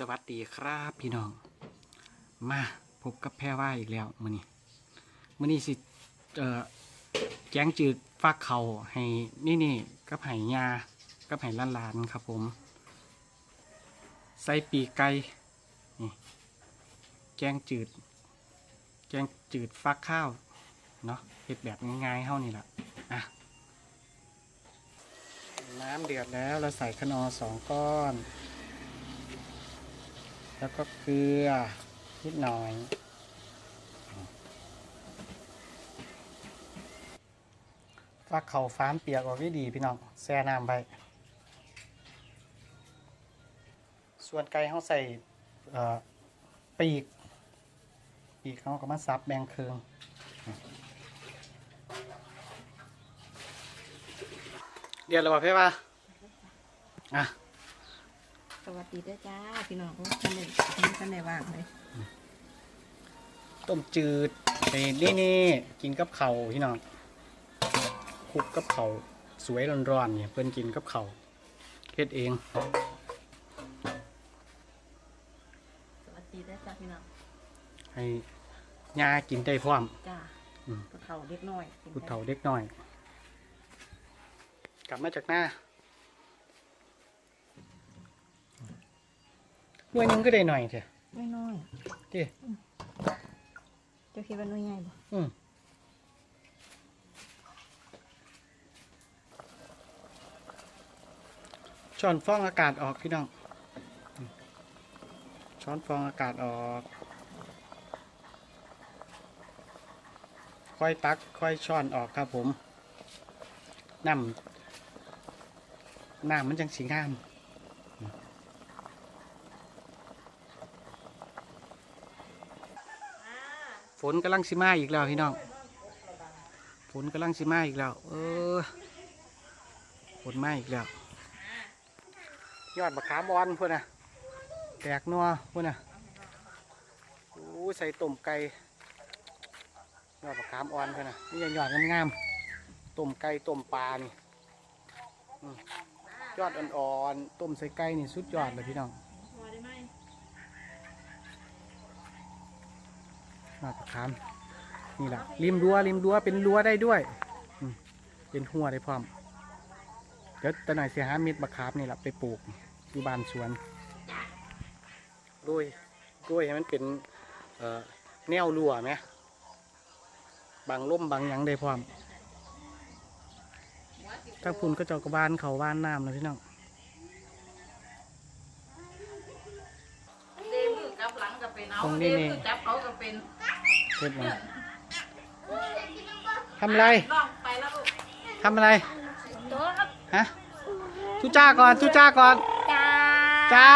สวัสดีครับพี่น้อง มาพบกับแพรว่าอีกแล้วมื้อนี้มื้อนี้สิเอ่อแกงจืดฟักเขาให้นี่นี่กับไห้ยากับไห้ล้านล้านครับผม ใส่ปีไก่นี่แกงจืดแกงจืดฟักข้าวเนาะเฮ็ดแบบง่ายๆเท่านี่แหละอะน้ำเดือดแล้วเราใส่ขนอสองก้อน แล้วก็เกลือนิดหน่อย ฟักเขาฟ้ามเปียกออกได้ดีพี่น้องแช่น้ำไปส่วนไก่เขาใส่ปีก ปีกเขาก็มาซับแบ่งเคืองเดี๋ยวเราบอกเพื่อว่าอะ สวัสดีด้วยจ้า พี่น้องท่านไหนท่านไหนว่างเลยต้มจืดนี่นี่นี่กินกับเขาวพี่น้องคลุกกับเขาวสวยร้อนๆเนี่ยเพื่อนกินกับเขาวเฮ็ดเอง สวัสดีด้วยจ้าพี่น้องให้ยากินได้พร้อมจ้าอืมผู้เฒ่าเล็กน้อยกินผู้ได้เฒ่าเด็กน้อย กลับมาจากหน้า น่วยหนึงก็ได้หน่อยเถอะน้อยน้อยดิเจ้าคิดว่าน้อยใหญ่บ่อืมช้อนฟองอากาศออกพี่น้องอืมช้อนฟองอากาศออกค่อยตักค่อยช้อนออกครับผมน้ำน้ำมันจังสีงาม ฝนกำลังสิมาอีกแล้วพี่น้อง ฝนกำลังสิมาอีกแล้ว เออ ฝนมาอีกแล้ว ยอดมะขามบอนพุ่นน่ะแตกนัวพุ่นน่ะโอ้ใส่ต้มไก่ ยอดมะขามอ่อนพุ่นน่ะนี่ยังยอดงามๆ ต้มไก่ต้มปลานี่ยอดอ่อนๆ ต้มใส่ไก่นี่สุดยอดเลยพี่น้อง มาประคามนี่แหละริมรั้วริมรั้วเป็นรั้วได้ด้วยอืมเป็นหัวได้พร้อมเดี๋ยวตะหน่อยเสียหาเม็ดบักคามนี่แหละไปปลูกอยู่บ้านสวนกล้วยกล้วยให้มันเป็นเอ่อแนวรั้วไหมบางล่มบางหยังได้พร้อมถ้าพุ่นก็เจอกระบานเขาบ้านน้ำเลยพี่น้องเดมือกับหลังก็เป็นเอาตรงเดนี้นี่มือจับเขาก็ เป็นเฮ็ดมาทำอะไรน้องไปแล้วลูกทำอะไรโต๊ะฮะทุจ้าก่อนทุจ้าก่อน จ้า จ้า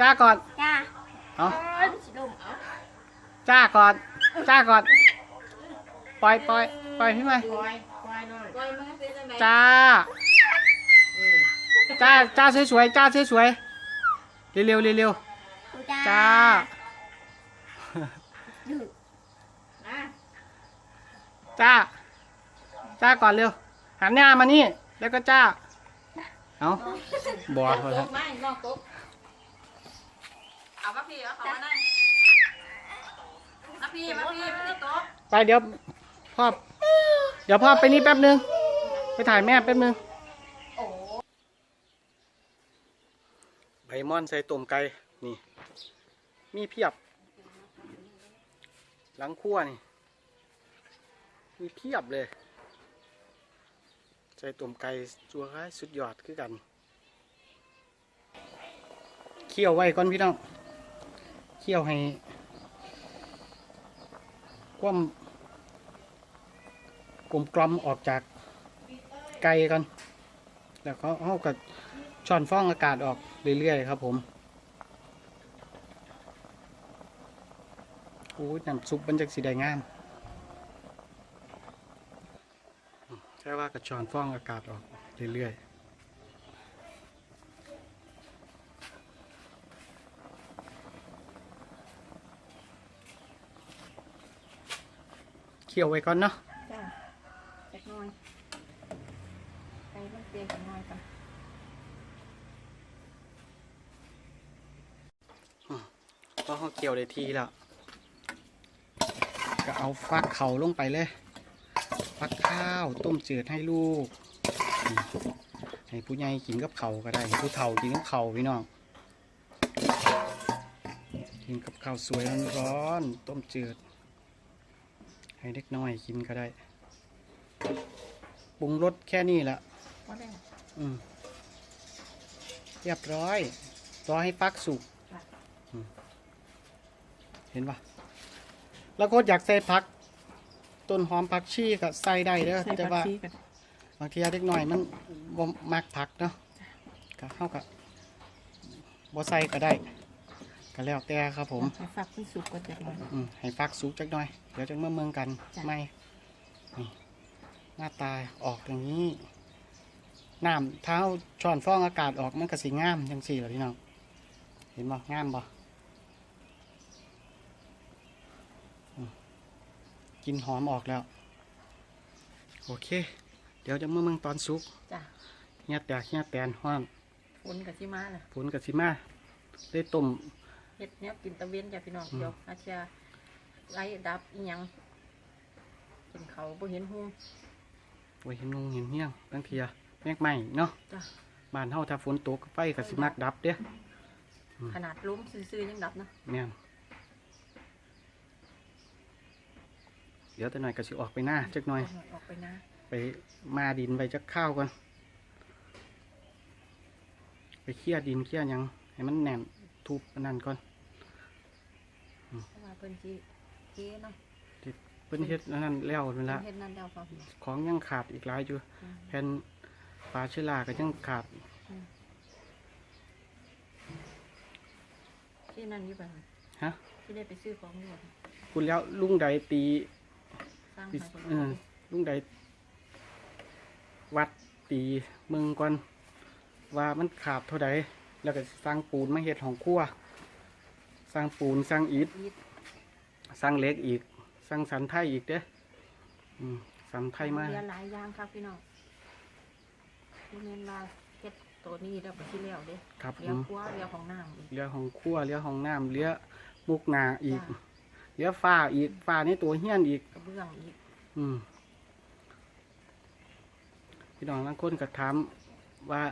จ้าก่อน จ้าเอาเอ้ยสิลมเอาจ้าก่อน จ้าก่อน ปล่อยปล่อยปล่อยพี่ไหมปล่อยปล่อยหน่อยปล่อยมันเป็นจังไดจ้า จ้า จ้าสวยๆ จ้าสวยๆ เร็วๆเร็วๆจ้านะ จ้า จ้าก่อนเร็ว หันหน้ามานี่ แล้วก็จ้า เอาบอโต๊ะเขาโต๊ะไม่นอกโต๊ะเอามาพี่เอาเขามานั่งมาพี่มาพี่มาที่โต๊ะไปเดี๋ยวพ่อเดี๋ยวพ่อไปนี่แป๊บนึง ไปถ่ายแม่แป๊บนึงใบม่อนใส่ต้มไก่นี่ มีเพียบ หลังครัวนี่ มีเพียบเลยใส่ต้มไก่จัวร้ายสุดยอดคือกันเคี่ยวไว้ก่อนพี่น้องเคี่ยวให้ความกลมกลมออกจากไก่กัน แล้วก็เอากับช้อนฟองอากาศออกเรื่อยๆครับผมโอ้ยน้ำซุปมันจากสีแดงงามอืมใช่ว่ากับช้อนฟองอากาศออกเรื่อย ๆเคี่ยวไว้ก่อนเนาะจ้าเล็กน้อยไปมันเปลี่ยนกันน้อยกันก็เขาเกี่ยวได้ทีแล้ว ก็เอาฟักเข่าลงไปเลยฟักข้าวต้มจืดให้ลูกนี่ให้ผู้ใหญ่กินกับเข่าวก็ได้ให้ผู้เฒ่ากินกับเข่าวพี่น้องกินกับข้าวสวยร้อนๆต้มจืด ให้เด็กน้อยกินก็ได้ปรุงรสแค่นี้แหละว่าได้อืมเรียบร้อยรอให้ฟักสุกค่ะอืมเห็นปะแล้วก็อยากใส่ผัก ต้นหอมผักชีก็ใส่ได้เด้อใส่แต่ผักว่าชีกันบางทีเด็กหน่อยมันบ่มักผักเนาะก็เข้ากับบ่ใส่ก็ได้ ก็แล้วแต่ครับผมให้ฝักขึ้นสุกก็จะร้อนอืมให้ฟักสุกจักหน่อย เดี๋ยวจะเมื่อเมืองกันจ้ะ ไม่นี่หน้าตาออกอย่างนี้น้ำเท้าช้อนฟองอากาศออกมันก็สีงามจังสี่เหรอพี่น้องเห็นบ่งามบ่อืม กลินหอมออกแล้ว โอเค เดี๋ยวจะเมื่อเมืองตอนสุกจ้ะเฮียแตกเฮียแตนห้อนฝนกับที่มาเลยผลกับสิมาได้ต้มเฮ็ดเนี้ยกินตะเวนจ้ะพี่น้องอืมเดี๋ยวอาจจะไล่ดับอีหยังกินเขาบ่เห็นหุ้งไว้เห็นงงเห็นเฮี้ยงบางทีอะแมกใหม่เนาะจ้ะบ้านเฮาถ้าฝนตกไฟก็สิมักดับเด้อืมขนาดล้มซื่อๆยังดับนะแม่น เดี๋ยวแต่หน่อยก็สิออกไปหน้าจักหน่อย ออกไปนะไปมาดินไปจักข้าวก่อนไปเคลี่ยร์ดินเคลี่ยร์หยังให้มันแน่นทุบอันนั่นก่อนเพราะว่าเพิ่นสิเก้เนาะเพิ่นเฮ็ดอันนั้นแล้วนั่นละเฮ็ดนั่นแล้วพอของยังขาดอีกหลายอยู่ อืม แผ่นปลาเชื้อราก็ยังขาดที่นั่นอยู่บ่ฮะ ที่ได้ไปซื้อของอยู่บ่คุณแล้วลุงใดตี สร้างปิให้ดเพิ่นเออลุงใดวัดตีเมืองก่อนว่ามันขาดเท่าใดแล้วก็สร้างปูนมาเฮ็ดของครัวสร้างปูนสร้างอิฐอีทสร้างเหล็กอีก สร้างสันไทยอีกเด้ออืมสันไทยมาเรียนหลายอย่างครับพี่น้องบ่แม่นว่าเฮ็ดตัวนี้แล้วไปที่แล้วเด้ครับผเรียมครัวเรียของน้ำอีก เรือของครัวเรือของน้ำเรือมุกนาอีก จ้ะ เรือฟ้าอีกฟ้านี่ตัวเฮี้ยนอีก กระเบื้องอีกอืมพี่น้องบางคนก็ถามว่า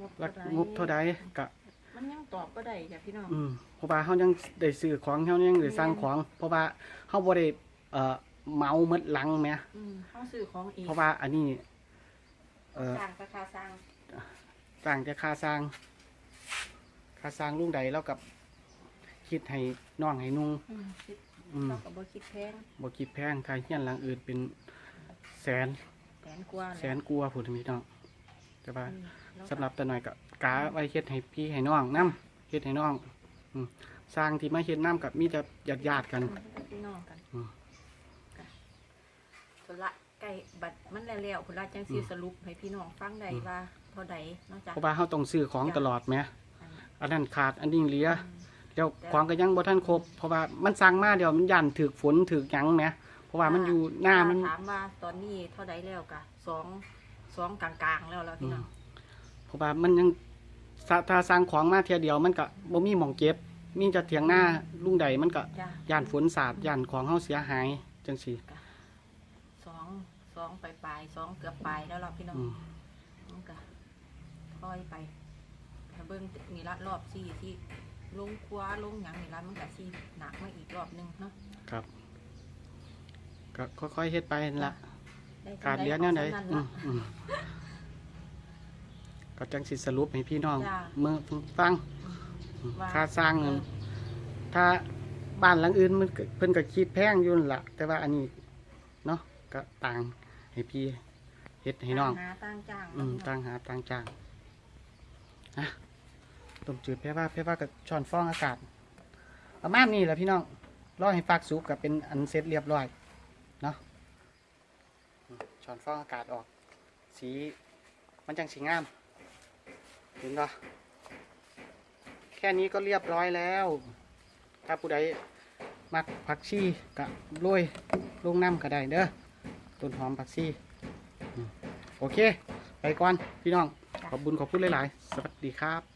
งบรักเท่าใดงบเท่าใดกะ มันยังตอบก็ได้จ้ะพี่น้องอืมเพราะว่าเขายังได้ซื้อของเขายังได้สร้างของ เพราะว่าเขาบ่ได้เอ่อเมาหมดหลังแหมอืมเขาซื้อของอีกเพราะว่าอันนี้ เอ่อ สร้างราคาสร้างสร้างแต่ค่าสร้างค่าสร้างลุงใดแล้วกับคิดให้น้องให้นุ่งอืมคิด อืม เราก็บ่คิดแพงบ่คิดแพงถ้าเฮียนหลังอื่นเป็นแสน แสนกว่าแสนกลัวาผู้พี่น้องแต่ว่าอืมแล้วก็สำหรับแต่หน่อยก็กาไว้เฮ็ดให้พี่ให้น้องนํเฮ็ดให้น้องอืมสร้างที่มาเฮ็ดน้กับมีแต่ญาติญาติๆกัน พี่น้องกันอืมค่ะส่วนละใกล้บัดมันแล้วๆพุ่นละจังสิสรุปให้พี่น้องฟังได้ว่าเท่าใดเนาะจ้ะเพราะว่าเฮาต้องซื้อของตลอดแหมอันอันนั้นขาดอันนี้เหลือ อืม เดี๋ยวของก็ยังบ่ทันครบเพราะว่ามันสั่งมาเดี๋ยวมันยันถึกฝนถึกหยังแหมเพราะว่ามันอยู่หน้ามันถามว่าตอนนี้เท่าใดแล้วกะสองสองกลางๆแล้วแล้วพี่น้องเพราะว่ามันยังถ้าถ้าสั่งของมาเทียเดียวมันก็บ่มีหม่องเก็บ มีแต่เถียงหน้าลุงใดมันก็จ้ะย่านฝนสาดย่านของเฮาเสียหายจังซี่สองสองปลายปลายๆสองเกือบปลายแล้วเราพี่น้องอืมมันก็ค่อยไปถ้าเบิ้งนี่ละรอบสี่ที่ ลงคว้าลงหยังนี่ละมันก็สี่หนักมาอีกรอบหนึงเนาะครับ ก็ค่อยๆเฮ็ดไปนั่นละได้ขาดเหลือแนวไหนท่าอืละมอืมก็จังสิสรุปให้พี่น้องจ้ะ เมื่อฟัง ว่าค่าสร้างเงิน ถ้าบ้านหลังอื่นมันก็เพิ่นก็คิดแพงอยู่นั่นล่ะแต่ว่าอันนี้เนาะก็ต่างให้พี่เฮ็ดให้น้อง หาตั้งจ้างอืมต่างหาต่างจ้างฮะ ต้มจืดแพ่ว่าแพ่ว่ากับช้อนฟองอากาศประมาณนี้แหละพี่น้องรอให้ฟักสุกกับเป็นอันเสร็จเรียบร้อยเนาะช้อนฟองอากาศออก สีมันจังสีงาม เห็นปะแค่นี้ก็เรียบร้อยแล้ว ถ้าผู้ใดมักผักชีกะโรยลงน้ำก็ได้เด้อต้นหอมผักชีโอเค ไปก่อนพี่น้อง ขอบบุญขอบคุณหลาย ๆ สวัสดีครับ